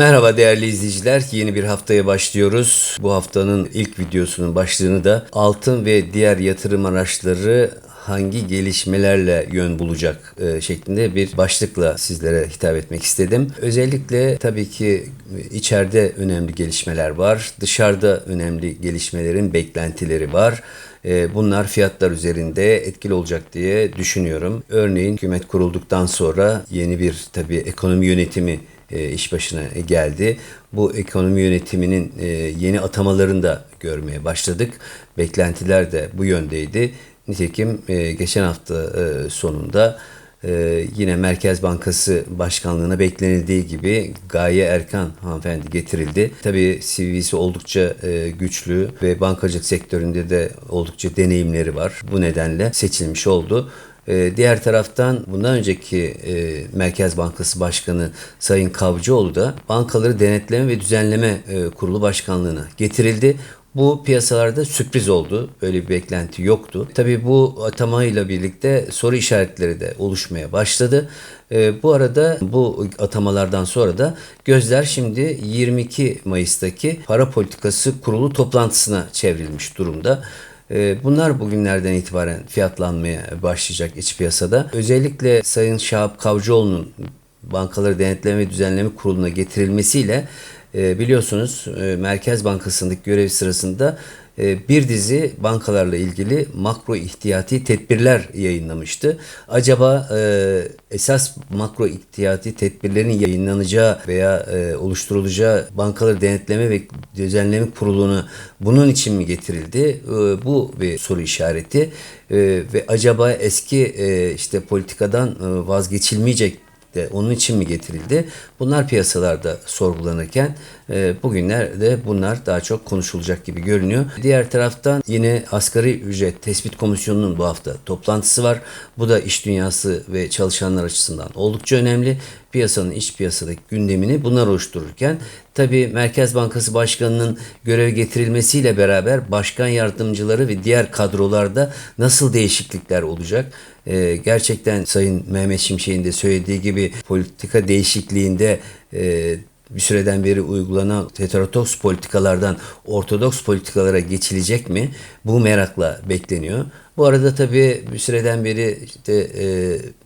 Merhaba değerli izleyiciler. Yeni bir haftaya başlıyoruz. Bu haftanın ilk videosunun başlığını da altın ve diğer yatırım araçları hangi gelişmelerle yön bulacak e, şeklinde bir başlıkla sizlere hitap etmek istedim. Özellikle tabii ki içeride önemli gelişmeler var. Dışarıda önemli gelişmelerin beklentileri var. E, Bunlar fiyatlar üzerinde etkili olacak diye düşünüyorum. Örneğin hükümet kurulduktan sonra yeni bir tabii ekonomi yönetimi e, iş başına geldi. Bu ekonomi yönetiminin e, yeni atamalarını da görmeye başladık. Beklentiler de bu yöndeydi. Nitekim e, geçen hafta sonunda yine Merkez Bankası Başkanlığı'na beklenildiği gibi Gaye Erkan hanımefendi getirildi. Tabii CV'si oldukça güçlü ve bankacılık sektöründe de oldukça deneyimleri var. Bu nedenle seçilmiş oldu. Ee, Diğer taraftan bundan önceki e, Merkez Bankası Başkanı Sayın Kavcıoğlu da Bankaları Denetleme ve Düzenleme e, Kurulu Başkanlığı'na getirildi. Bu piyasalarda sürpriz oldu. Böyle bir beklenti yoktu. Tabii bu atamayla birlikte soru işaretleri de oluşmaya başladı. E, bu arada bu atamalardan sonra da gözler şimdi 22 Mayıs'taki para politikası kurulu toplantısına çevrilmiş durumda. Ee, Bunlar bugünlerden itibaren fiyatlanmaya başlayacak iç piyasada. Özellikle Sayın Şahap Kavcıoğlu'nun Bankaları Denetleme ve Düzenleme Kurulu'na getirilmesiyle e, biliyorsunuz e, Merkez Bankası'ndaki görev sırasında bir dizi bankalarla ilgili makro ihtiyati tedbirler yayınlamıştı. Acaba esas makro ihtiyati tedbirlerin yayınlanacağı veya oluşturulacağı bankaları denetleme ve düzenleme kurulunu bunun için mi getirildi? Bu bir soru işareti ve acaba eski işte politikadan vazgeçilmeyecek de onun için mi getirildi? Bunlar piyasalarda sorgulanırken e, bugünlerde bunlar daha çok konuşulacak gibi görünüyor. Diğer taraftan yine asgari ücret tespit komisyonunun bu hafta toplantısı var. Bu da iş dünyası ve çalışanlar açısından oldukça önemli. Piyasanın iç piyasadaki gündemini bunlar oluştururken tabi Merkez Bankası Başkanı'nın göreve getirilmesiyle beraber başkan yardımcıları ve diğer kadrolarda nasıl değişiklikler olacak? Ee, gerçekten Sayın Mehmet Şimşek'in de söylediği gibi politika değişikliğinde e, bir süreden beri uygulanan heterodoks politikalardan ortodoks politikalara geçilecek mi? Bu merakla bekleniyor. Bu arada tabii bir süreden beri işte e,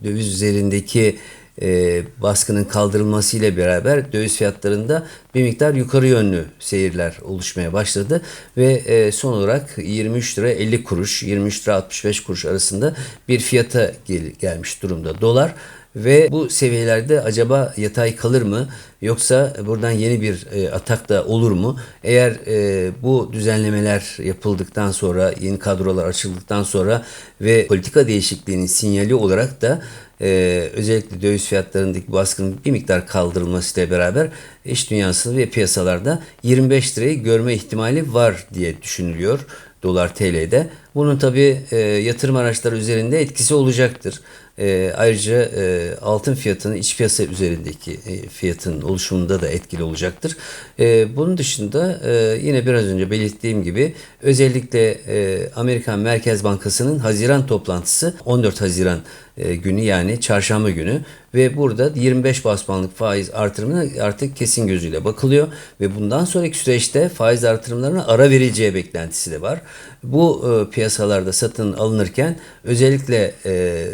döviz üzerindeki e, baskının kaldırılmasıyla beraber döviz fiyatlarında bir miktar yukarı yönlü seyirler oluşmaya başladı. Ve e, son olarak 23 lira 50 kuruş 23 lira 65 kuruş arasında bir fiyata gel gelmiş durumda dolar ve bu seviyelerde acaba yatay kalır mı yoksa buradan yeni bir e, atak da olur mu? Eğer e, bu düzenlemeler yapıldıktan sonra yeni kadrolar açıldıktan sonra ve politika değişikliğinin sinyali olarak da e, özellikle döviz fiyatlarındaki baskının bir miktar kaldırılmasıyla beraber iş dünyası ve piyasalarda 25 lirayı görme ihtimali var diye düşünülüyor dolar TL'de. Bunun tabi e, yatırım araçları üzerinde etkisi olacaktır. E, ayrıca e, altın fiyatının iç piyasa üzerindeki e, fiyatın oluşumunda da etkili olacaktır. E, bunun dışında e, yine biraz önce belirttiğim gibi özellikle e, Amerikan Merkez Bankası'nın Haziran toplantısı 14 Haziran e, günü yani çarşamba günü ve burada 25 bas puanlık faiz artırımına artık kesin gözüyle bakılıyor ve bundan sonraki süreçte faiz artırımlarına ara verileceği beklentisi de var. Bu e, piyasalarda satın alınırken özellikle e,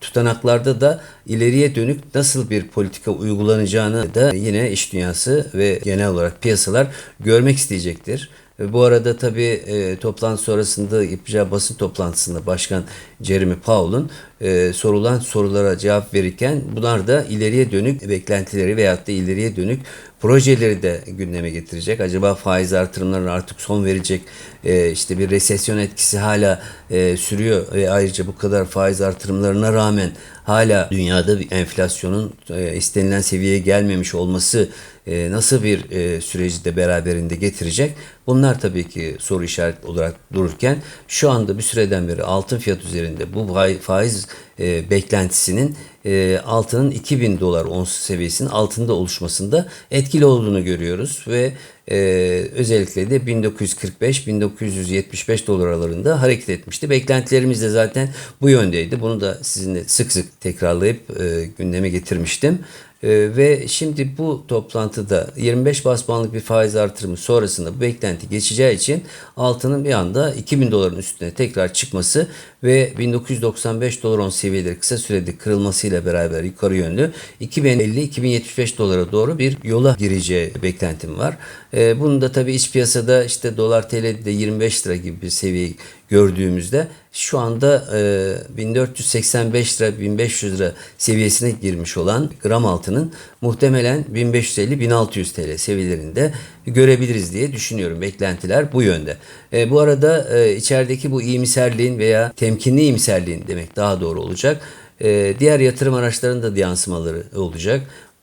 tutanaklarda da ileriye dönük nasıl bir politika uygulanacağını da yine iş dünyası ve genel olarak piyasalar görmek isteyecektir. Bu arada tabii e, toplantı sonrasında yapacağı basın toplantısında Başkan Jeremy Powell'ın e, sorulan sorulara cevap verirken bunlar da ileriye dönük beklentileri veyahut da ileriye dönük projeleri de gündeme getirecek. Acaba faiz artırımlarına artık son verecek e, işte bir resesyon etkisi hala e, sürüyor ve ayrıca bu kadar faiz artırımlarına rağmen hala dünyada bir enflasyonun e, istenilen seviyeye gelmemiş olması e, nasıl bir e, süreci de beraberinde getirecek? Bunlar tabii ki soru işareti olarak dururken şu anda bir süreden beri altın fiyat üzerinde bu fai- faiz e, beklentisinin e, altının 2000 dolar ons seviyesinin altında oluşmasında etkili olduğunu görüyoruz ve e, özellikle de 1945-1975 dolar aralarında hareket etmişti. Beklentilerimiz de zaten bu yöndeydi. Bunu da sizinle sık sık tekrarlayıp e, gündeme getirmiştim. E, ve şimdi bu toplantıda 25 bas bir faiz artırımı sonrasında bu beklenti geçeceği için altının bir anda 2000 doların üstüne tekrar çıkması ve 1995 dolar on seviyeleri kısa sürede kırılmasıyla beraber yukarı yönlü 2050-2075 dolara doğru bir yola gireceği beklentim var. E, bunun da tabii iç piyasada işte dolar TL'de 25 lira gibi bir seviye gördüğümüzde şu anda e, 1485 lira 1500 lira seviyesine girmiş olan gram altının muhtemelen 1550-1600 TL seviyelerinde görebiliriz diye düşünüyorum. Beklentiler bu yönde. E, bu arada e, içerideki bu iyimserliğin veya temkinli iyimserliğin demek daha doğru olacak. E, diğer yatırım araçlarında da yansımaları olacak.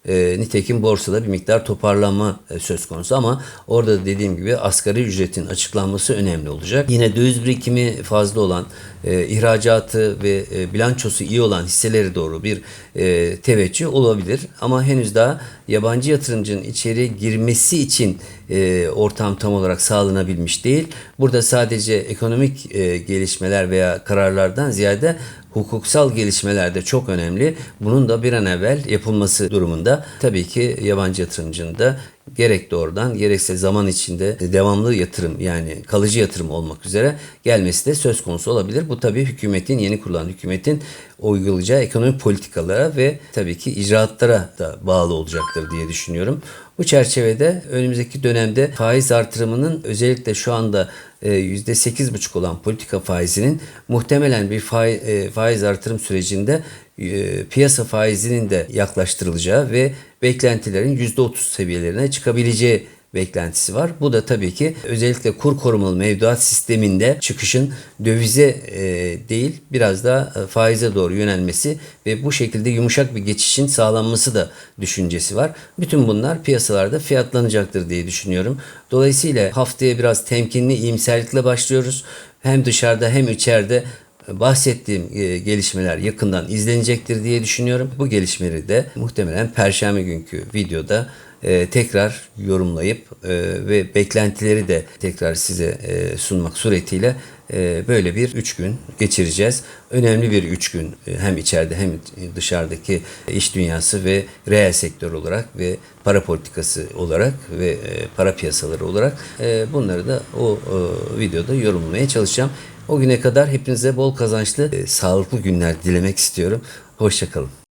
E, nitekim borsada bir miktar toparlanma e, söz konusu ama orada da dediğim gibi asgari ücretin açıklanması önemli olacak. Yine döviz birikimi fazla olan, e, ihracatı ve e, bilançosu iyi olan hisseleri doğru bir e, teveccüh olabilir. Ama henüz daha yabancı yatırımcının içeriye girmesi için e, ortam tam olarak sağlanabilmiş değil. Burada sadece ekonomik e, gelişmeler veya kararlardan ziyade hukuksal gelişmeler de çok önemli. Bunun da bir an evvel yapılması durumunda tabii ki yabancı yatırımcının da gerek doğrudan gerekse zaman içinde devamlı yatırım yani kalıcı yatırım olmak üzere gelmesi de söz konusu olabilir. Bu tabii hükümetin yeni kurulan hükümetin uygulayacağı ekonomik politikalara ve tabii ki icraatlara da bağlı olacaktır diye düşünüyorum. Bu çerçevede önümüzdeki dönemde faiz artırımının özellikle şu anda e, %8,5 olan politika faizinin muhtemelen bir faiz, faiz artırım sürecinde e, piyasa faizinin de yaklaştırılacağı ve beklentilerin %30 seviyelerine çıkabileceği beklentisi var. Bu da tabii ki özellikle kur korumalı mevduat sisteminde çıkışın dövize e, değil biraz da e, faize doğru yönelmesi ve bu şekilde yumuşak bir geçişin sağlanması da düşüncesi var. Bütün bunlar piyasalarda fiyatlanacaktır diye düşünüyorum. Dolayısıyla haftaya biraz temkinli iyimserlikle başlıyoruz. Hem dışarıda hem içeride bahsettiğim e, gelişmeler yakından izlenecektir diye düşünüyorum. Bu gelişmeleri de muhtemelen perşembe günkü videoda e, tekrar yorumlayıp e, ve beklentileri de tekrar size sunmak suretiyle böyle bir üç gün geçireceğiz. Önemli bir üç gün hem içeride hem dışarıdaki iş dünyası ve reel sektör olarak ve para politikası olarak ve para piyasaları olarak bunları da o videoda yorumlamaya çalışacağım. O güne kadar hepinize bol kazançlı, e, sağlıklı günler dilemek istiyorum. Hoşçakalın.